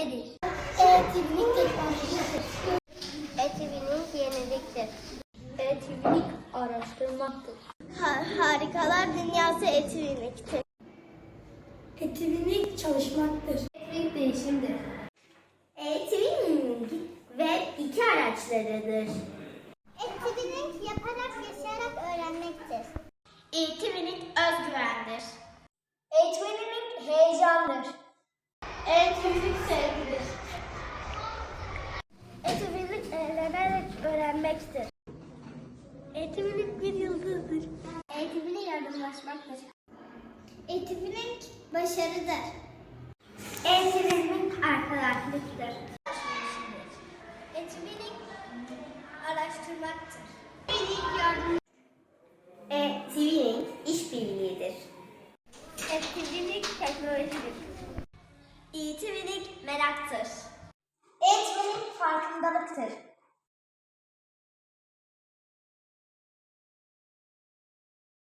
nedir? Eğitimlik teknolojidir. Eğitimlik yeniliktir. Eğitimlik araştırmaktır. Harikalar dünyası eğitimliktir. Eğitimlik çalışmaktır. Eğitimlik değişimdir. Eğitimlik ve iki araçlarıdır. Eğitimlik yaparak yaşayarak öğrenmektir. Eğitimlik özgüvendir. Eğitimlik heyecandır. Eğitimlik sevgidir. Eğitimlik eğlenerek öğrenmektir. Eğitimlik bir yıldızdır. Eğitimine yardımlaşmaktır. Eğitimlik başarıdır. Eğitimlik arkadaşlıktır. Eğitimlik araştırmaktır. Meraktır. Eğitimlik farkındalıktır.